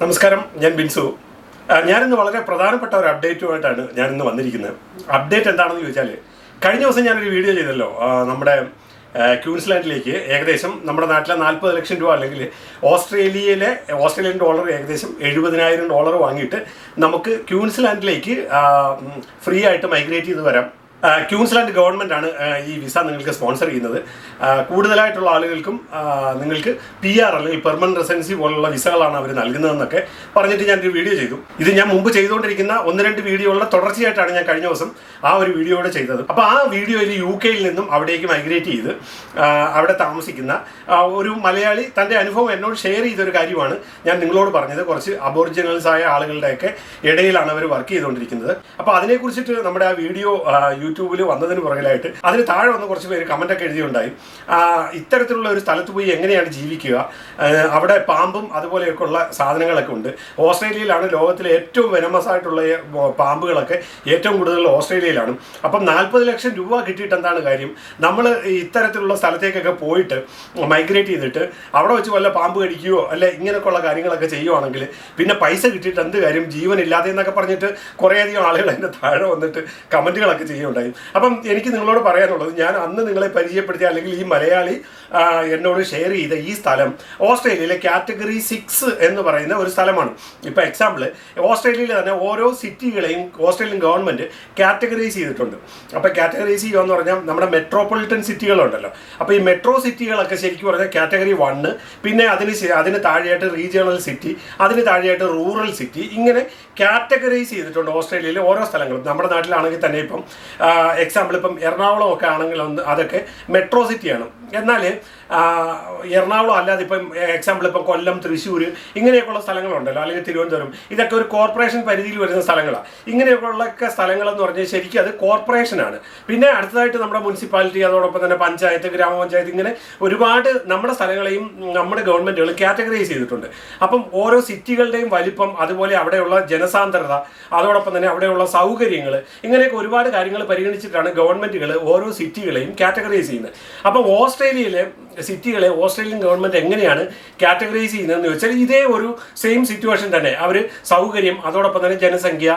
നമസ്കാരം ഞാൻ ബിൻസു. ഞാനിന്ന് വളരെ പ്രധാനപ്പെട്ട ഒരു അപ്ഡേറ്റുമായിട്ടാണ് ഞാനിന്ന് വന്നിരിക്കുന്നത്. അപ്ഡേറ്റ് എന്താണെന്ന് ചോദിച്ചാൽ കഴിഞ്ഞ ദിവസം ഞാനൊരു വീഡിയോ ചെയ്തല്ലോ. നമ്മുടെ ക്യൂൻസ്ലാൻഡിലേക്ക് ഏകദേശം നമ്മുടെ നാട്ടിലെ നാൽപ്പത് ലക്ഷം രൂപ അല്ലെങ്കിൽ ഓസ്ട്രേലിയയിലെ ഓസ്ട്രേലിയൻ ഡോളർ ഏകദേശം എഴുപതിനായിരം ഡോളർ വാങ്ങിയിട്ട് നമുക്ക് ക്യൂൻസ്ലാൻഡിലേക്ക് ഫ്രീ ആയിട്ട് മൈഗ്രേറ്റ് ചെയ്ത് വരാം. ക്യൂൻസ്ലാൻഡ് ഗവൺമെന്റ് ആണ് ഈ വിസ നിങ്ങൾക്ക് സ്പോൺസർ ചെയ്യുന്നത്. കൂടുതലായിട്ടുള്ള ആളുകൾക്കും നിങ്ങൾക്ക് പി ആർ അല്ലെങ്കിൽ പെർമനന്റ് റെസിഡൻസി പോലുള്ള വിസകളാണ് അവർ നൽകുന്നതെന്നൊക്കെ പറഞ്ഞിട്ട് ഞാനൊരു വീഡിയോ ചെയ്തു. ഇത് ഞാൻ മുമ്പ് ചെയ്തുകൊണ്ടിരിക്കുന്ന ഒന്ന് രണ്ട് വീഡിയോകളുടെ തുടർച്ചയായിട്ടാണ് ഞാൻ കഴിഞ്ഞ ദിവസം ആ ഒരു വീഡിയോയുടെ ചെയ്തത്. അപ്പോൾ ആ വീഡിയോയിൽ യു കെയിൽ നിന്നും അവിടേക്ക് മൈഗ്രേറ്റ് ചെയ്ത് അവിടെ താമസിക്കുന്ന ഒരു മലയാളി തന്റെ അനുഭവം എന്നോട് ഷെയർ ചെയ്തൊരു കാര്യമാണ് ഞാൻ നിങ്ങളോട് പറഞ്ഞത്. കുറച്ച് അബോറിജിനൽസ് ആയ ആളുകളുടെയൊക്കെ ഇടയിലാണ് അവർ വർക്ക് ചെയ്തുകൊണ്ടിരിക്കുന്നത്. അപ്പോൾ അതിനെക്കുറിച്ചിട്ട് നമ്മുടെ ആ വീഡിയോ യൂട്യൂബിൽ വന്നതിന് പുറകിലായിട്ട് അതിന് താഴെ വന്ന് കുറച്ച് പേര് കമന്റ് ഒക്കെ എഴുതിയുണ്ടായി ഇത്തരത്തിലുള്ള ഒരു സ്ഥലത്ത് പോയി എങ്ങനെയാണ് ജീവിക്കുക? അവിടെ പാമ്പും അതുപോലെയൊക്കെ ഉള്ള സാധനങ്ങളൊക്കെ ഉണ്ട്. ഓസ്ട്രേലിയയിലാണ് ലോകത്തിലെ ഏറ്റവും വെനമസ് ആയിട്ടുള്ള പാമ്പുകളൊക്കെ ഏറ്റവും കൂടുതൽ ഓസ്ട്രേലിയയിലാണ്. അപ്പം നാൽപ്പത് ലക്ഷം രൂപ കിട്ടിയിട്ട് എന്താണ് കാര്യം? നമ്മൾ ഇത്തരത്തിലുള്ള സ്ഥലത്തേക്കൊക്കെ പോയിട്ട് മൈഗ്രേറ്റ് ചെയ്തിട്ട് അവിടെ വെച്ച് വല്ല പാമ്പ് കടിക്കുകയോ അല്ലെ ഇങ്ങനെയൊക്കെയുള്ള കാര്യങ്ങളൊക്കെ ചെയ്യുവാണെങ്കിൽ പിന്നെ പൈസ കിട്ടിയിട്ട് എന്ത് കാര്യം? ജീവനില്ലാതെ എന്നൊക്കെ പറഞ്ഞിട്ട് കുറേയധികം ആളുകൾ അതിന്റെ താഴെ വന്നിട്ട് കമന്റുകളൊക്കെ ചെയ്യുന്നുണ്ടായി അപ്പം എനിക്ക് നിങ്ങളോട് പറയാനുള്ളത് ഞാൻ അന്ന് നിങ്ങളെ പരിചയപ്പെടുത്തി അല്ലെങ്കിൽ ഈ മലയാളി എന്നോട് ഷെയർ ചെയ്ത ഈ സ്ഥലം ഓസ്ട്രേലിയയിലെ കാറ്റഗറി സിക്സ് എന്ന് പറയുന്ന ഒരു സ്ഥലമാണ്. ഇപ്പോൾ എക്സാമ്പിൾ ഓസ്ട്രേലിയയിൽ തന്നെ ഓരോ സിറ്റികളെയും ഓസ്ട്രേലിയൻ ഗവൺമെന്റ് കാറ്റഗറൈസ് ചെയ്തിട്ടുണ്ട്. അപ്പോൾ കാറ്റഗറൈസ് ചെയ്യുക എന്ന് പറഞ്ഞാൽ നമ്മുടെ മെട്രോപൊളിറ്റൻ സിറ്റികളുണ്ടല്ലോ അപ്പോൾ ഈ മെട്രോ സിറ്റികളൊക്കെ ശരിക്കും പറഞ്ഞാൽ കാറ്റഗറി വണ്ണ് പിന്നെ അതിന് അതിന് താഴെയായിട്ട് റീജിയണൽ സിറ്റി അതിന് താഴെയായിട്ട് റൂറൽ സിറ്റി ഇങ്ങനെ കാറ്റഗറൈസ് ചെയ്തിട്ടുണ്ട് ഓസ്ട്രേലിയയിലെ ഓരോ സ്ഥലങ്ങളും. നമ്മുടെ നാട്ടിലാണെങ്കിൽ തന്നെ ഇപ്പം എക്സാമ്പിൾ ഇപ്പം എറണാകുളം ഒക്കെ ആണെങ്കിൽ അതൊക്കെ മെട്രോ സിറ്റിയാണ് എന്നാൽ എറണാകുളം അല്ലാതെ ഇപ്പം എക്സാമ്പിൾ ഇപ്പം കൊല്ലം തൃശ്ശൂർ ഇങ്ങനെയൊക്കെയുള്ള സ്ഥലങ്ങളുണ്ടല്ലോ അല്ലെങ്കിൽ തിരുവനന്തപുരം. ഇതൊക്കെ ഒരു കോർപ്പറേഷൻ പരിധിയിൽ വരുന്ന സ്ഥലങ്ങളാണ് ഇങ്ങനെയൊക്കെയുള്ള ഒക്കെ സ്ഥലങ്ങളെന്ന് പറഞ്ഞാൽ ശരിക്കും അത് കോർപ്പറേഷനാണ് പിന്നെ അടുത്തതായിട്ട് നമ്മുടെ മുനിസിപ്പാലിറ്റി അതോടൊപ്പം തന്നെ പഞ്ചായത്ത് ഗ്രാമപഞ്ചായത്ത് ഇങ്ങനെ ഒരുപാട് നമ്മുടെ സ്ഥലങ്ങളെയും നമ്മുടെ ഗവൺമെന്റുകൾ കാറ്റഗറൈസ് ചെയ്തിട്ടുണ്ട്. അപ്പം ഓരോ സിറ്റികളുടെയും വലിപ്പം അതുപോലെ അവിടെയുള്ള ജനസാന്ദ്രത അതോടൊപ്പം തന്നെ അവിടെയുള്ള സൗകര്യങ്ങൾ ഇങ്ങനെയൊക്കെ ഒരുപാട് കാര്യങ്ങൾ പരിഗണിച്ചിട്ടാണ് ഗവൺമെന്റുകൾ ഓരോ സിറ്റികളെയും കാറ്റഗറൈസ് ചെയ്യുന്നത്. അപ്പം ഓസ്ട്രേലിയയിലെ സിറ്റികളെ ഓസ്ട്രേലിയൻ ഗവൺമെന്റ് എങ്ങനെയാണ് കാറ്റഗറൈസ് ചെയ്യുന്നതെന്ന് വെച്ചാൽ ഇതേ ഒരു സെയിം സിറ്റുവേഷൻ തന്നെ. അവർ സൗകര്യം അതോടൊപ്പം തന്നെ ജനസംഖ്യ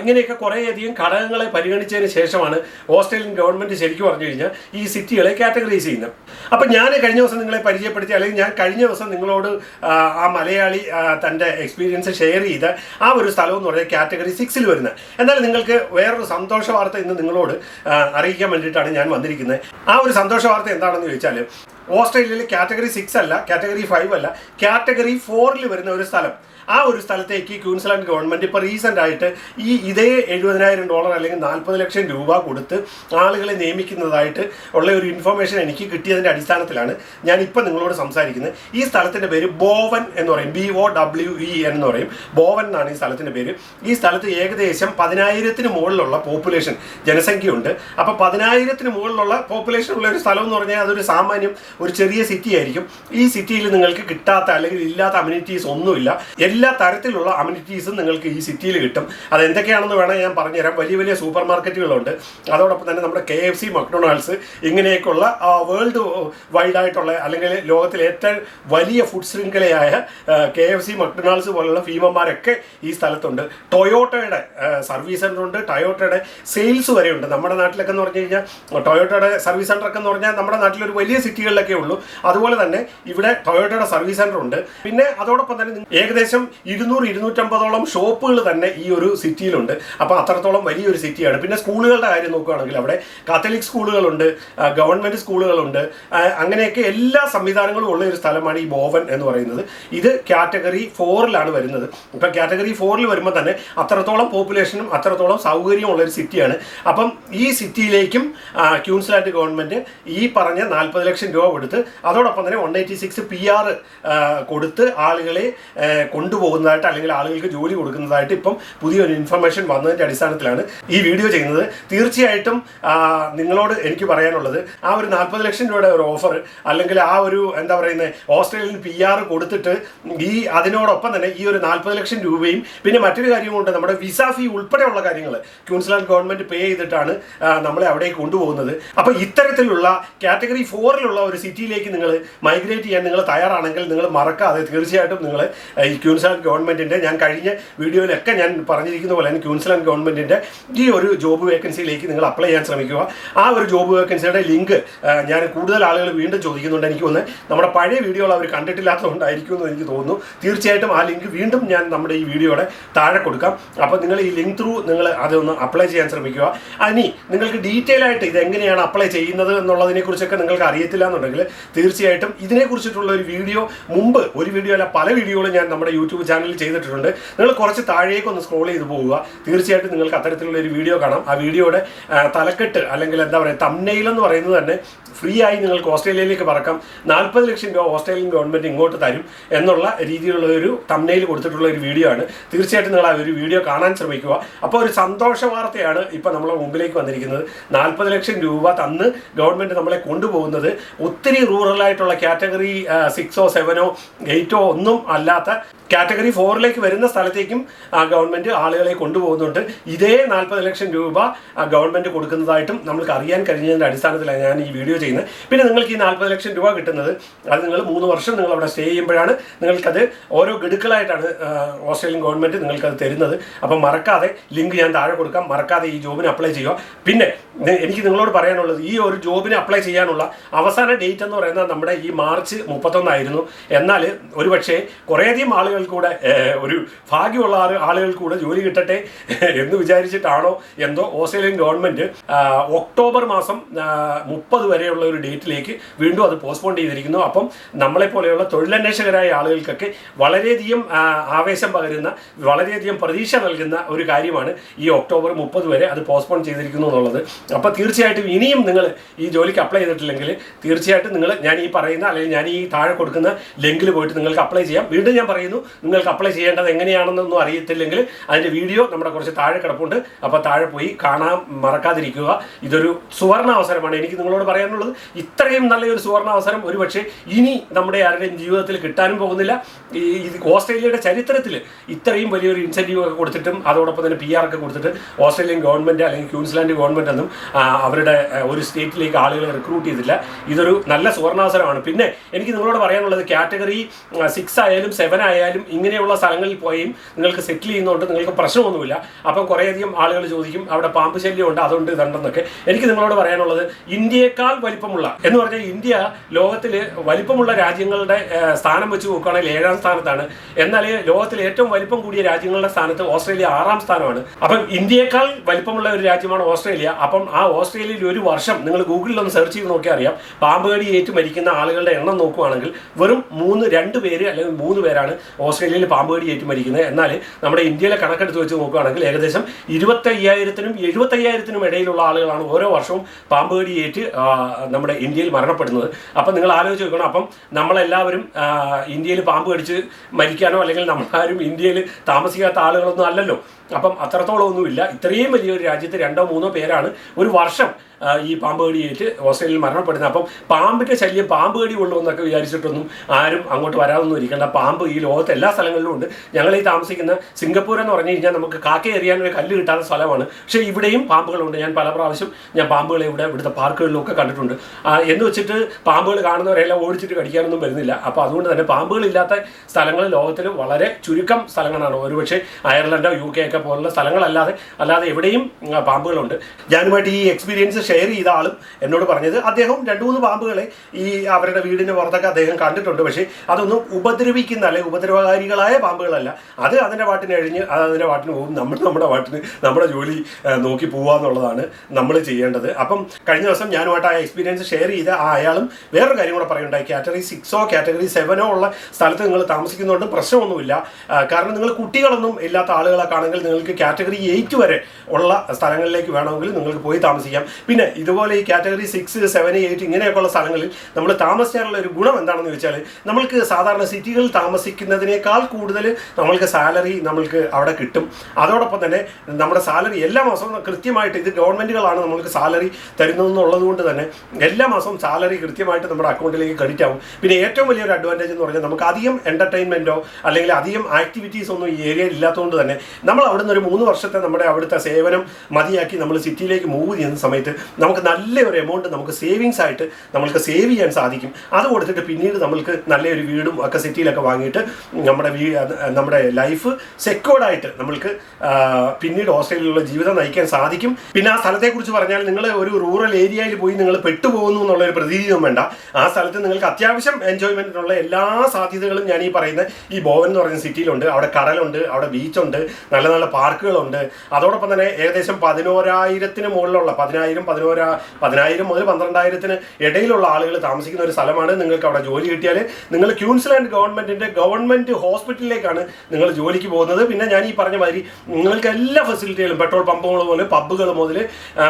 ഇങ്ങനെയൊക്കെ കുറേയധികം ഘടകങ്ങളെ പരിഗണിച്ചതിന് ശേഷമാണ് ഓസ്ട്രേലിയൻ ഗവൺമെന്റ് ശരിക്കും പറഞ്ഞു കഴിഞ്ഞാൽ ഈ സിറ്റികളെ കാറ്റഗറൈസ് ചെയ്യുന്നത്. അപ്പം ഞാൻ കഴിഞ്ഞ ദിവസം നിങ്ങളെ പരിചയപ്പെടുത്തി അല്ലെങ്കിൽ ഞാൻ കഴിഞ്ഞ ദിവസം നിങ്ങളോട് ആ, മലയാളി തന്റെ എക്സ്പീരിയൻസ് ഷെയർ ചെയ്ത ആ ഒരു സ്ഥലം എന്ന് പറയുന്നത് കാറ്റഗറി സിക്സിൽ വരുന്നത്. എന്നാൽ നിങ്ങൾക്ക് വേറൊരു സന്തോഷ വാർത്ത ഇന്ന് നിങ്ങളോട് അറിയിക്കാൻ വേണ്ടിയിട്ടാണ് ഞാൻ വന്നിരിക്കുന്നത്. ആ ഒരു സന്തോഷ വാർത്ത എന്താണെന്ന് ചോദിച്ചാൽ ഓസ്ട്രേലിയയിൽ കാറ്റഗറി സിക്സ് അല്ല കാറ്റഗറി ഫൈവ് അല്ല കാറ്റഗറി ഫോറിൽ വരുന്ന ഒരു സ്ഥലം. ആ ഒരു സ്ഥലത്തേക്ക് ക്യൂൻസ്ലാൻഡ് ഗവൺമെന്റ് ഇപ്പോൾ റീസെന്റ് ആയിട്ട് ഈ ഇതേ എഴുപതിനായിരം ഡോളർ അല്ലെങ്കിൽ നാൽപ്പത് ലക്ഷം രൂപ കൊടുത്ത് ആളുകളെ നിയമിക്കുന്നതായിട്ട് ഉള്ള ഒരു ഇൻഫർമേഷൻ എനിക്ക് കിട്ടിയതിന്റെ അടിസ്ഥാനത്തിലാണ് ഞാൻ ഇപ്പം നിങ്ങളോട് സംസാരിക്കുന്നത്. ഈ സ്ഥലത്തിന്റെ പേര് ബോവൻ എന്ന് പറയും. ബി ഒ ഡബ്ല്യു ഇ എന്ന് പറയും. ബോവൻ എന്നാണ് ഈ സ്ഥലത്തിന്റെ പേര്. ഈ സ്ഥലത്ത് ഏകദേശം പതിനായിരത്തിന് മുകളിലുള്ള പോപ്പുലേഷൻ ജനസംഖ്യയുണ്ട്. അപ്പോൾ പതിനായിരത്തിന് മുകളിലുള്ള പോപ്പുലേഷൻ ഉള്ള ഒരു സ്ഥലം എന്ന് പറഞ്ഞാൽ അതൊരു സാമാന്യം ഒരു ചെറിയ സിറ്റി ആയിരിക്കും. ഈ സിറ്റിയിൽ നിങ്ങൾക്ക് കിട്ടാത്ത അല്ലെങ്കിൽ ഇല്ലാത്ത അമ്യൂണിറ്റീസ് ഒന്നുമില്ല. എല്ലാ തരത്തിലുള്ള അമ്യൂണിറ്റീസും നിങ്ങൾക്ക് ഈ സിറ്റിയിൽ കിട്ടും. അത് എന്തൊക്കെയാണെന്ന് വേണമെങ്കിൽ ഞാൻ പറഞ്ഞുതരാം. വലിയ വലിയ സൂപ്പർ മാർക്കറ്റുകളുണ്ട് അതോടൊപ്പം തന്നെ നമ്മുടെ കെ എഫ് സി മക്ഡൊണാൾഡ്സ് ഇങ്ങനെയൊക്കെയുള്ള വേൾഡ് വൈഡ് ആയിട്ടുള്ള അല്ലെങ്കിൽ ലോകത്തിലെ ഏറ്റവും വലിയ ഫുഡ് ശൃംഖലയായ കെ എഫ് സി മക്ഡൊണാൾഡ്സ് പോലുള്ള ഭീമന്മാരൊക്കെ ഈ സ്ഥലത്തുണ്ട്. ടൊയോട്ടയുടെ സർവീസ് സെന്റർ ഉണ്ട്. ടൊയോട്ടയുടെ സെയിൽസ് വരെയുണ്ട്. നമ്മുടെ നാട്ടിലൊക്കെ എന്ന് പറഞ്ഞു കഴിഞ്ഞാൽ ടൊയോട്ടയുടെ സർവീസ് സെന്റർ ഒക്കെ എന്ന് പറഞ്ഞാൽ നമ്മുടെ നാട്ടിലൊരു വലിയ സിറ്റികളിലൊക്കെ ഉള്ളൂ. അതുപോലെ തന്നെ ഇവിടെ ടൊയോട്ടയുടെ സർവീസ് സെന്റർ ഉണ്ട്. പിന്നെ അതോടൊപ്പം തന്നെ ഏകദേശം ഇരുന്നൂറ് ഇരുന്നൂറ്റമ്പതോളം ഷോപ്പുകൾ തന്നെ ഈ ഒരു സിറ്റിയിലുണ്ട് അപ്പോൾ അത്രത്തോളം വലിയൊരു സിറ്റിയാണ് പിന്നെ സ്കൂളുകളുടെ കാര്യം നോക്കുകയാണെങ്കിൽ അവിടെ കാത്തലിക് സ്കൂളുകളുണ്ട് ഗവൺമെന്റ് സ്കൂളുകളുണ്ട് അങ്ങനെയൊക്കെ എല്ലാ സംവിധാനങ്ങളും ഉള്ള ഒരു സ്ഥലമാണ് ഈ ബോവൻ എന്ന് പറയുന്നത്. ഇത് കാറ്റഗറി ഫോറിലാണ് വരുന്നത്. ഇപ്പം കാറ്റഗറി ഫോറിൽ വരുമ്പോൾ തന്നെ അത്രത്തോളം പോപ്പുലേഷനും അത്രത്തോളം സൗകര്യവും ഉള്ള ഒരു സിറ്റിയാണ് അപ്പം ഈ സിറ്റിയിലേക്കും ക്യൂൻസ്ലാൻഡ് ഗവൺമെന്റ് ഈ പറഞ്ഞ നാൽപ്പത് ലക്ഷം രൂപ കൊടുത്ത് അതോടൊപ്പം തന്നെ one eighty six P R കൊടുത്ത് ആളുകളെ കൊണ്ടുപോകുന്നതായിട്ട് അല്ലെങ്കിൽ ആളുകൾക്ക് ജോലി കൊടുക്കുന്നതായിട്ട് ഇപ്പം പുതിയൊരു ഇൻഫർമേഷൻ വന്നതിന്റെ അടിസ്ഥാനത്തിലാണ് ഈ വീഡിയോ ചെയ്യുന്നത്. തീർച്ചയായിട്ടും നിങ്ങളോട് എനിക്ക് പറയാനുള്ളത് ആ ഒരു നാൽപ്പത് ലക്ഷം രൂപയുടെ ഒരു ഓഫർ അല്ലെങ്കിൽ ആ ഒരു എന്താ പറയുന്നത് ഓസ്ട്രേലിയൻ പി ആർ കൊടുത്തിട്ട് ഈ അതിനോടൊപ്പം തന്നെ ഈ ഒരു നാൽപ്പത് ലക്ഷം രൂപയും പിന്നെ മറ്റൊരു കാര്യമുണ്ട് നമ്മുടെ വിസ ഫീ ഉൾപ്പെടെയുള്ള കാര്യങ്ങൾ. ക്യൂൻസ്ലാൻഡ് ഗവൺമെന്റ് പേ ചെയ്തിട്ടാണ് നമ്മളെ അവിടേക്ക് കൊണ്ടുപോകുന്നത്. അപ്പോൾ ഇത്തരത്തിലുള്ള കാറ്റഗറി ഫോറിലുള്ള ഒരു സിറ്റിയിലേക്ക് നിങ്ങൾ മൈഗ്രേറ്റ് ചെയ്യാൻ നിങ്ങൾ തയ്യാറാണെങ്കിൽ നിങ്ങൾ മറക്കാതെ തീർച്ചയായിട്ടും നിങ്ങൾ ഈ ക്യൂൻസ്ലാൻഡ് ഗവൺമെന്റിന്റെ ഞാൻ കഴിഞ്ഞ വീഡിയോയിലൊക്കെ ഞാൻ പറഞ്ഞിരിക്കുന്ന പോലെ തന്നെ ക്യൂൻസ്ലാൻഡ് ഗവൺമെന്റിന്റെ ഈ ഒരു ജോബ് വേക്കൻസിയിലേക്ക് നിങ്ങൾ അപ്ലൈ ചെയ്യാൻ ശ്രമിക്കുക. ആ ഒരു ജോബ് വേക്കൻസിയുടെ ലിങ്ക് ഞാൻ കൂടുതൽ ആളുകൾ വീണ്ടും ചോദിക്കുന്നുണ്ട്. എനിക്ക് ഒന്ന് നമ്മുടെ പഴയ വീഡിയോകൾ അവർ കണ്ടിട്ടില്ലാത്തതുകൊണ്ടായിരിക്കും എന്ന് എനിക്ക് തോന്നുന്നു. തീർച്ചയായിട്ടും ആ ലിങ്ക് വീണ്ടും ഞാൻ നമ്മുടെ ഈ വീഡിയോയുടെ താഴെ കൊടുക്കാം. അപ്പോൾ നിങ്ങൾ ഈ ലിങ്ക് ത്രൂ നിങ്ങൾ അതൊന്ന് അപ്ലൈ ചെയ്യാൻ ശ്രമിക്കുക. ഇനി നിങ്ങൾക്ക് ഡീറ്റെയിൽ ആയിട്ട് ഇത് എങ്ങനെയാണ് അപ്ലൈ ചെയ്യുന്നത് എന്നുള്ളതിനെ കുറിച്ചൊക്കെ നിങ്ങൾക്ക് അറിയത്തില്ല തീർച്ചയായിട്ടും ഇതിനെക്കുറിച്ചിട്ടുള്ള ഒരു വീഡിയോ മുമ്പ് ഒരു വീഡിയോ അല്ല പല വീഡിയോകളും ഞാൻ നമ്മുടെ യൂട്യൂബ് ചാനലിൽ ചെയ്തിട്ടുണ്ട്. നിങ്ങൾ കുറച്ച് താഴേക്ക് ഒന്ന് സ്ക്രോൾ ചെയ്ത് പോവുക. തീർച്ചയായിട്ടും നിങ്ങൾക്ക് അത്തരത്തിലുള്ള ഒരു വീഡിയോ കാണാം. ആ വീഡിയോയുടെ തലക്കെട്ട് അല്ലെങ്കിൽ എന്താ പറയുക തമ്മനയിൽ എന്ന് പറയുന്നത് തന്നെ ഫ്രീ ആയി നിങ്ങൾക്ക് ഓസ്ട്രേലിയയിലേക്ക് പറക്കാം. നാൽപ്പത് ലക്ഷം രൂപ ഓസ്ട്രേലിയൻ ഗവൺമെന്റ് ഇങ്ങോട്ട് തരും എന്നുള്ള രീതിയിലുള്ള ഒരു തമ്മനയിൽ കൊടുത്തിട്ടുള്ള ഒരു വീഡിയോ ആണ്. തീർച്ചയായിട്ടും നിങ്ങൾ ആ ഒരു വീഡിയോ കാണാൻ ശ്രമിക്കുക. അപ്പോൾ ഒരു സന്തോഷ വാർത്തയാണ് ഇപ്പോൾ നമ്മളെ മുമ്പിലേക്ക് വന്നിരിക്കുന്നത്. നാൽപ്പത് ലക്ഷം രൂപ തന്ന് ഗവൺമെന്റ് നമ്മളെ കൊണ്ടുപോകുന്നത്. ഒത്തിരി റൂറൽ ആയിട്ടുള്ള കാറ്റഗറി സിക്സോ സെവനോ എയ്റ്റോ ഒന്നും അല്ലാത്ത കാറ്റഗറി ഫോറിലേക്ക് വരുന്ന സ്ഥലത്തേക്കും ആ ഗവൺമെന്റ് ആളുകളെ കൊണ്ടുപോകുന്നുണ്ട്. ഇതേ നാൽപ്പത് ലക്ഷം രൂപ ഗവൺമെന്റ് കൊടുക്കുന്നതായിട്ടും നമ്മൾക്ക് അറിയാൻ കഴിഞ്ഞതിന്റെ അടിസ്ഥാനത്തിലാണ് ഞാൻ ഈ വീഡിയോ ചെയ്യുന്നത്. പിന്നെ നിങ്ങൾക്ക് ഈ നാൽപ്പത് ലക്ഷം രൂപ കിട്ടുന്നത് അത് നിങ്ങൾ മൂന്ന് വർഷം നിങ്ങൾ അവിടെ സ്റ്റേ ചെയ്യുമ്പോഴാണ് നിങ്ങൾക്കത് ഓരോ ഗഡുക്കളായിട്ടാണ് ഓസ്ട്രേലിയൻ ഗവൺമെന്റ് നിങ്ങൾക്കത് തരുന്നത്. അപ്പം മറക്കാതെ ലിങ്ക് ഞാൻ താഴെ കൊടുക്കാം. മറക്കാതെ ഈ ജോബിന് അപ്ലൈ ചെയ്യുക. പിന്നെ എനിക്ക് നിങ്ങളോട് പറയാനുള്ളത് ഈ ഒരു ജോബിന് അപ്ലൈ ചെയ്യാനുള്ള അവസാന ഡേറ്റ് എന്ന് പറയുന്നത് നമ്മുടെ ഈ മാർച്ച് മുപ്പത്തൊന്നായിരുന്നു. എന്നാൽ ഒരുപക്ഷെ കുറേയധികം ആളുകൾ കൂടെ ഒരു ഭാഗ്യമുള്ള ആൾ ആളുകൾ കൂടെ ജോലി കിട്ടട്ടെ എന്ന് വിചാരിച്ചിട്ടാണോ എന്തോ ഓസ്ട്രേലിയൻ ഗവൺമെന്റ് ഒക്ടോബർ മാസം മുപ്പത് വരെയുള്ള ഒരു ഡേറ്റിലേക്ക് വീണ്ടും അത് പോസ്റ്റ്പോൺ ചെയ്തിരിക്കുന്നു. അപ്പം നമ്മളെപ്പോലെയുള്ള തൊഴിലന്വേഷകരായ ആളുകൾക്കൊക്കെ വളരെയധികം ആവേശം പകരുന്ന വളരെയധികം പ്രതീക്ഷ നൽകുന്ന ഒരു കാര്യമാണ് ഈ ഒക്ടോബർ മുപ്പത് വരെ അത് പോസ്റ്റ്പോൺ ചെയ്തിരിക്കുന്നു എന്നുള്ളത്. അപ്പോൾ തീർച്ചയായിട്ടും ഇനിയും നിങ്ങൾ ഈ ജോലിക്ക് അപ്ലൈ ചെയ്തിട്ടില്ലെങ്കിൽ തീർച്ചയായിട്ടും നിങ്ങൾ ഞാൻ ഈ പറയുന്ന അല്ലെങ്കിൽ ഞാൻ ഈ താഴെ കൊടുക്കുന്ന ലിങ്കിൽ പോയിട്ട് നിങ്ങൾക്ക് അപ്ലൈ ചെയ്യാം. വീണ്ടും ഞാൻ പറയുന്നു നിങ്ങൾക്ക് അപ്ലൈ ചെയ്യേണ്ടത് എങ്ങനെയാണെന്നൊന്നും അറിയത്തില്ലെങ്കിൽ അതിന്റെ വീഡിയോ നമ്മുടെ കുറച്ച് താഴെ കിടപ്പുണ്ട്. അപ്പോൾ താഴെ പോയി കാണാൻ മറക്കാതിരിക്കുക. ഇതൊരു സുവർണ അവസരമാണ്. എനിക്ക് നിങ്ങളോട് പറയാനുള്ളത് ഇത്രയും നല്ലൊരു സുവർണ അവസരം ഒരുപക്ഷെ ഇനി നമ്മുടെ ആരുടെയും ജീവിതത്തിൽ കിട്ടാനും പോകുന്നില്ല. ഈ ഓസ്ട്രേലിയയുടെ ചരിത്രത്തിൽ ഇത്രയും വലിയൊരു ഇൻസെന്റീവ് ഒക്കെ കൊടുത്തിട്ടും അതോടൊപ്പം തന്നെ പി ഒക്കെ കൊടുത്തിട്ട് ഓസ്ട്രേലിയൻ ഗവൺമെന്റ് അല്ലെങ്കിൽ ക്യൂൻസ്ലാൻഡ് ഗവൺമെന്റ് ഒന്നും അവരുടെ ഒരു സ്റ്റേറ്റിലേക്ക് ആളുകളെ റിക്രൂട്ട് ചെയ്തില്ല. ഇതൊരു നല്ല സുവർണാവസരമാണ്. പിന്നെ എനിക്ക് നിങ്ങളോട് പറയാനുള്ളത് കാറ്റഗറി സിക്സ് ആയാലും സെവൻ ആയാലും ഇങ്ങനെയുള്ള സ്ഥലങ്ങളിൽ പോയും നിങ്ങൾക്ക് സെറ്റിൽ ചെയ്യുന്നതുകൊണ്ട് നിങ്ങൾക്ക് പ്രശ്നമൊന്നുമില്ല. അപ്പം കുറേയധികം ആളുകൾ ചോദിക്കും അവിടെ പാമ്പ് ശല്യമുണ്ട് അതുകൊണ്ട് ഇതുണ്ടെന്നൊക്കെ. എനിക്ക് നിങ്ങളോട് പറയാനുള്ളത് ഇന്ത്യയേക്കാൾ വലിപ്പമുള്ള എന്ന് പറഞ്ഞാൽ ഇന്ത്യ ലോകത്തിൽ വലിപ്പമുള്ള രാജ്യങ്ങളുടെ സ്ഥാനം വെച്ച് നോക്കുകയാണെങ്കിൽ ഏഴാം സ്ഥാനത്താണ്. എന്നാൽ ലോകത്തിലെ ഏറ്റവും വലിപ്പം കൂടിയ രാജ്യങ്ങളുടെ സ്ഥാനത്ത് ഓസ്ട്രേലിയ ആറാം സ്ഥാനമാണ്. അപ്പം ഇന്ത്യയേക്കാൾ വലിപ്പമുള്ള ഒരു രാജ്യമാണ് ഓസ്ട്രേലിയ. അപ്പം ആ ഓസ്ട്രേലിയയിൽ ഒരു വർഷം നിങ്ങൾ ഗൂഗിളിൽ ഒന്ന് സെർച്ച് ചെയ്ത് നോക്കിയാൽ അറിയാം. പാമ്പ് കടി ഏറ്റു മരിക്കുന്ന ആളുകളുടെ എണ്ണം നോക്കുകയാണെങ്കിൽ വെറും മൂന്ന് രണ്ട് പേര് അല്ലെങ്കിൽ മൂന്ന് പേരാണ് ഓസ്ട്രേലിയയിൽ പാമ്പ് കടി ഏറ്റു മരിക്കുന്നത്. എന്നാൽ നമ്മുടെ ഇന്ത്യയിലെ കണക്കെടുത്ത് വെച്ച് നോക്കുകയാണെങ്കിൽ ഏകദേശം ഇരുപത്തയ്യായിരത്തിനും എഴുപത്തയ്യായിരത്തിനും ഇടയിലുള്ള ആളുകളാണ് ഓരോ വർഷവും പാമ്പ് കടി ഏറ്റ് നമ്മുടെ ഇന്ത്യയിൽ മരണപ്പെടുന്നത്. അപ്പം നിങ്ങൾ ആലോചിച്ച് നോക്കണം. അപ്പം നമ്മളെല്ലാവരും ഇന്ത്യയിൽ പാമ്പ് കടിച്ച് മരിക്കാനോ അല്ലെങ്കിൽ നമ്മളാരും ഇന്ത്യയിൽ താമസിക്കാത്ത ആളുകളൊന്നും അല്ലല്ലോ. അപ്പം അത്രത്തോളം ഒന്നുമില്ല ഇത്രയും വലിയൊരു രാജ്യത്ത് രണ്ടോ മൂന്നോ പേരാണ് ഒരു വർഷം ഈ പാമ്പ് കടിയേറ്റ് ഓസ്ട്രേലിയയിൽ മരണപ്പെടുന്നത്. അപ്പം പാമ്പിന്റെ ശല്യം പാമ്പ് കടി ഉള്ളൂ എന്നൊക്കെ വിചാരിച്ചിട്ടൊന്നും ആരും അങ്ങോട്ട് വരാതൊന്നും ഇരിക്കേണ്ട. പാമ്പ് ഈ ലോകത്ത് എല്ലാ സ്ഥലങ്ങളിലും ഉണ്ട്. ഞങ്ങൾ ഈ താമസിക്കുന്ന സിംഗപ്പൂർ എന്ന് പറഞ്ഞു കഴിഞ്ഞാൽ നമുക്ക് കാക്ക എറിയാൻ ഒരു കല്ല് കിട്ടാത്ത സ്ഥലമാണ്. പക്ഷേ ഇവിടെയും പാമ്പുകളുണ്ട്. ഞാൻ പല പ്രാവശ്യം ഞാൻ പാമ്പുകളെ ഇവിടെ ഇവിടുത്തെ പാർക്കുകളിലൊക്കെ കണ്ടിട്ടുണ്ട്. എന്ന് വെച്ചിട്ട് പാമ്പുകൾ കാണുന്നവരെല്ലാം ഓടിച്ചിട്ട് കടിക്കാനൊന്നും വരുന്നില്ല. അപ്പോൾ അതുകൊണ്ട് തന്നെ പാമ്പുകളില്ലാത്ത സ്ഥലങ്ങൾ ലോകത്തിൽ വളരെ ചുരുക്കം സ്ഥലങ്ങളാണ്. ഒരുപക്ഷെ അയർലൻഡോ യു കെ ഒക്കെ പോലുള്ള സ്ഥലങ്ങളല്ലാതെ അല്ലാതെ എവിടെയും പാമ്പുകളുണ്ട്. ഞാനുമായിട്ട് ഈ എക്സ്പീരിയൻസ് ഷെയർ ചെയ്ത ആളും എന്നോട് പറഞ്ഞത്. അദ്ദേഹം രണ്ട് മൂന്ന് പാമ്പുകളെ ഈ അവരുടെ വീടിന് പുറത്തൊക്കെ അദ്ദേഹം കണ്ടിട്ടുണ്ട്. പക്ഷേ അതൊന്നും ഉപദ്രവിക്കുന്ന അല്ലെങ്കിൽ ഉപദ്രവകാരികളായ പാമ്പുകളല്ല. അത് അതിന്റെ പാട്ടിന് കഴിഞ്ഞ് അത് അതിന്റെ പാട്ടിന് പോകും. നമ്മൾ നമ്മുടെ പാട്ടിന് നമ്മുടെ ജോലി നോക്കി പോവുക എന്നുള്ളതാണ് നമ്മൾ ചെയ്യേണ്ടത്. അപ്പം കഴിഞ്ഞ ദിവസം ഞാനുമായിട്ട് ആ എക്സ്പീരിയൻസ് ഷെയർ ചെയ്ത ആ അയാളും വേറൊരു കാര്യം കൂടെ പറയുണ്ടായി കാറ്റഗറി സിക്സോ കാറ്റഗറി സെവനോ ഉള്ള സ്ഥലത്ത് നിങ്ങൾ താമസിക്കുന്നതുകൊണ്ട് പ്രശ്നമൊന്നുമില്ല. കാരണം നിങ്ങൾ കുട്ടികളൊന്നും ഇല്ലാത്ത ആളുകളൊക്കെ ആണെങ്കിൽ നിങ്ങൾക്ക് കാറ്റഗറി എയ്റ്റ് വരെ ഉള്ള സ്ഥലങ്ങളിലേക്ക് വേണമെങ്കിൽ നിങ്ങൾക്ക് പോയി താമസിക്കാം. പിന്നെ ഇതുപോലെ ഈ കാറ്റഗറി സിക്സ് സെവൻ എയ്റ്റ് ഇങ്ങനെയൊക്കെയുള്ള സ്ഥലങ്ങളിൽ നമ്മൾ താമസിക്കാനുള്ള ഒരു ഗുണം എന്താണെന്ന് വെച്ചാൽ നമ്മൾക്ക് സാധാരണ സിറ്റികളിൽ താമസിക്കുന്നതിനേക്കാൾ കൂടുതൽ നമ്മൾക്ക് സാലറി നമ്മൾക്ക് അവിടെ കിട്ടും. അതോടൊപ്പം തന്നെ നമ്മുടെ സാലറി എല്ലാ മാസവും കൃത്യമായിട്ട് ഇത് ഗവൺമെന്റുകളാണ് നമ്മൾക്ക് സാലറി തരുന്നതെന്നുള്ളത് കൊണ്ട് തന്നെ എല്ലാ മാസവും സാലറി കൃത്യമായിട്ട് നമ്മുടെ അക്കൗണ്ടിലേക്ക് ക്രെഡിറ്റ് ആവും. പിന്നെ ഏറ്റവും വലിയൊരു അഡ്വാന്റേജ് എന്ന് പറഞ്ഞാൽ നമുക്ക് അധികം എന്റർടൈൻമെന്റോ അല്ലെങ്കിൽ അധികം ആക്ടിവിറ്റീസ് ഒന്നും ഈ ഏരിയയിൽ ഇല്ലാത്തതുകൊണ്ട് തന്നെ നമ്മൾ അവിടുന്ന് ഒരു മൂന്ന് വർഷത്തെ നമ്മുടെ അവിടുത്തെ സേവനം മതിയാക്കി നമ്മൾ സിറ്റിയിലേക്ക് മൂവ് ചെയ്യുന്ന സമയത്ത് നമുക്ക് നല്ല ഒരു എമൗണ്ട് നമുക്ക് സേവിങ്സ് ആയിട്ട് നമ്മൾക്ക് സേവ് ചെയ്യാൻ സാധിക്കും. അത് കൊടുത്തിട്ട് പിന്നീട് നമ്മൾക്ക് നല്ലൊരു വീടും ഒക്കെ സിറ്റിയിലൊക്കെ വാങ്ങിയിട്ട് നമ്മുടെ വീ നമ്മുടെ ലൈഫ് സെക്യൂർഡായിട്ട് നമ്മൾക്ക് പിന്നീട് ഓസ്ട്രേലിയയിലുള്ള ജീവിതം നയിക്കാൻ സാധിക്കും. പിന്നെ ആ സ്ഥലത്തെക്കുറിച്ച് പറഞ്ഞാൽ നിങ്ങൾ ഒരു റൂറൽ ഏരിയയിൽ പോയി നിങ്ങൾ പെട്ടുപോകുന്നു എന്നുള്ളൊരു പ്രതീതിയൊന്നും വേണ്ട. ആ സ്ഥലത്ത് നിങ്ങൾക്ക് അത്യാവശ്യം എൻജോയ്മെന്റിനുള്ള എല്ലാ സാധ്യതകളും ഞാൻ ഈ പറയുന്ന ഈ ബോവൻ എന്ന് പറയുന്ന സിറ്റിയിലുണ്ട് അവിടെ കടലുണ്ട് അവിടെ ബീച്ചുണ്ട് നല്ല നല്ല പാർക്കുകളുണ്ട് അതോടൊപ്പം തന്നെ ഏകദേശം പതിനോരായിരത്തിന് മുകളിലുള്ള പതിനായിരം പതിനോരാ പതിനായിരം മുതൽ പന്ത്രണ്ടായിരത്തിന് ഇടയിലുള്ള ആളുകൾ താമസിക്കുന്ന ഒരു സ്ഥലമാണ് നിങ്ങൾക്ക് അവിടെ ജോലി കിട്ടിയാൽ നിങ്ങൾ ക്യൂൻസ്ലാൻഡ് ഗവൺമെന്റിന്റെ ഗവൺമെന്റ് ഹോസ്പിറ്റലിലേക്കാണ് നിങ്ങൾ ജോലിക്ക് പോകുന്നത്. പിന്നെ ഞാൻ ഈ പറഞ്ഞ മാതിരി നിങ്ങൾക്ക് എല്ലാ ഫെസിലിറ്റികളും പെട്രോൾ പമ്പുകൾ മുതൽ പബ്ബുകൾ മുതൽ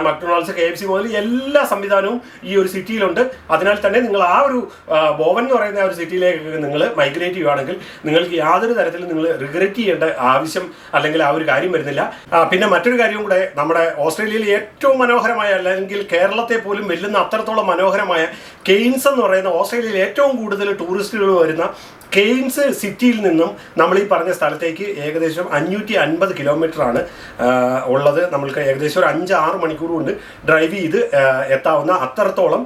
മക്ഡൊണാൾഡ്സ് കെ എഫ് സി മുതൽ എല്ലാ സംവിധാനവും ഈ ഒരു സിറ്റിയിലുണ്ട്. അതിനാൽ തന്നെ നിങ്ങൾ ആ ഒരു ബോവൻ എന്ന് പറയുന്ന ഒരു സിറ്റിയിലേക്ക് നിങ്ങൾ മൈഗ്രേറ്റ് ചെയ്യുകയാണെങ്കിൽ നിങ്ങൾക്ക് യാതൊരു തരത്തിലും നിങ്ങൾ റിഗ്രറ്റ് ചെയ്യേണ്ട ആവശ്യം അല്ലെങ്കിൽ ആ ഒരു കാര്യം വരുന്നില്ല. പിന്നെ മറ്റൊരു കാര്യം കൂടെ നമ്മുടെ ഓസ്ട്രേലിയയിൽ ഏറ്റവും മനോഹരമായ അല്ലെങ്കിൽ കേരളത്തെ പോലും വെല്ലുന്ന അത്രത്തോളം മനോഹരമായ കെയ്ൻസ് എന്ന് പറയുന്ന ഓസ്ട്രേലിയയിൽ ഏറ്റവും കൂടുതൽ ടൂറിസ്റ്റുകൾ വരുന്ന കെയ്ൻസ് സിറ്റിയിൽ നിന്നും നമ്മൾ ഈ പറഞ്ഞ സ്ഥലത്തേക്ക് ഏകദേശം അഞ്ഞൂറ്റി അൻപത് കിലോമീറ്റർ ആണ് ഉള്ളത്. നമ്മൾക്ക് ഏകദേശം ഒരു അഞ്ച് ആറ് മണിക്കൂർ കൊണ്ട് ഡ്രൈവ് ചെയ്ത് എത്താവുന്ന അത്രത്തോളം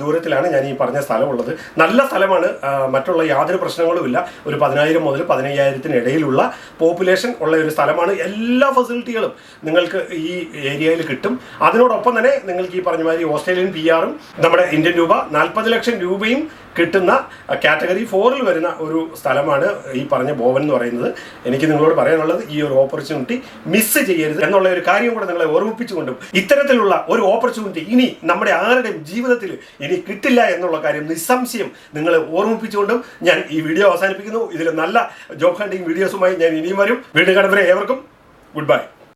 ദൂരത്തിലാണ് ഞാൻ ഈ പറഞ്ഞ സ്ഥലമുള്ളത് നല്ല സ്ഥലമാണ് മറ്റുള്ള യാതൊരു പ്രശ്നങ്ങളുമില്ല ഒരു പതിനായിരം മുതൽ പതിനയ്യായിരത്തിന് ഇടയിലുള്ള പോപ്പുലേഷൻ ഉള്ള ഒരു സ്ഥലമാണ്. എല്ലാ ഫെസിലിറ്റികളും നിങ്ങൾക്ക് ഈ ഏരിയയിൽ കിട്ടും. അതിനോടൊപ്പം തന്നെ നിങ്ങൾക്ക് ഈ പറഞ്ഞ മാതിരി ഓസ്ട്രേലിയൻ പി ആറും നമ്മുടെ ഇന്ത്യൻ രൂപ നാൽപ്പത് ലക്ഷം രൂപയും കിട്ടുന്ന കാറ്റഗറി ഫോറിൽ വരുന്ന ഒരു സ്ഥലമാണ് ഈ പറഞ്ഞ ബോവൻ എന്ന് പറയുന്നത്. എനിക്ക് നിങ്ങളോട് പറയാനുള്ളത് ഈ ഒരു ഓപ്പർച്യൂണിറ്റി മിസ് ചെയ്യരുത് എന്നുള്ള ഒരു കാര്യം കൂടെ നിങ്ങളെ ഓർമ്മിപ്പിച്ചുകൊണ്ടും ഇത്തരത്തിലുള്ള ഒരു ഓപ്പർച്യൂണിറ്റി ഇനി നമ്മുടെ ആരുടെയും ജീവിതത്തിൽ ഇനി കിട്ടില്ല എന്നുള്ള കാര്യം നിസ്സംശയം നിങ്ങളെ ഓർമ്മിപ്പിച്ചുകൊണ്ടും ഞാൻ ഈ വീഡിയോ അവസാനിപ്പിക്കുന്നു. ഇതിൽ നല്ല ജോബ് ഹണ്ടിങ് വീഡിയോസുമായി ഞാൻ ഇനിയും വരും. വീണ്ടും കണ്ടവരെ ഏവർക്കും ഗുഡ് ബൈ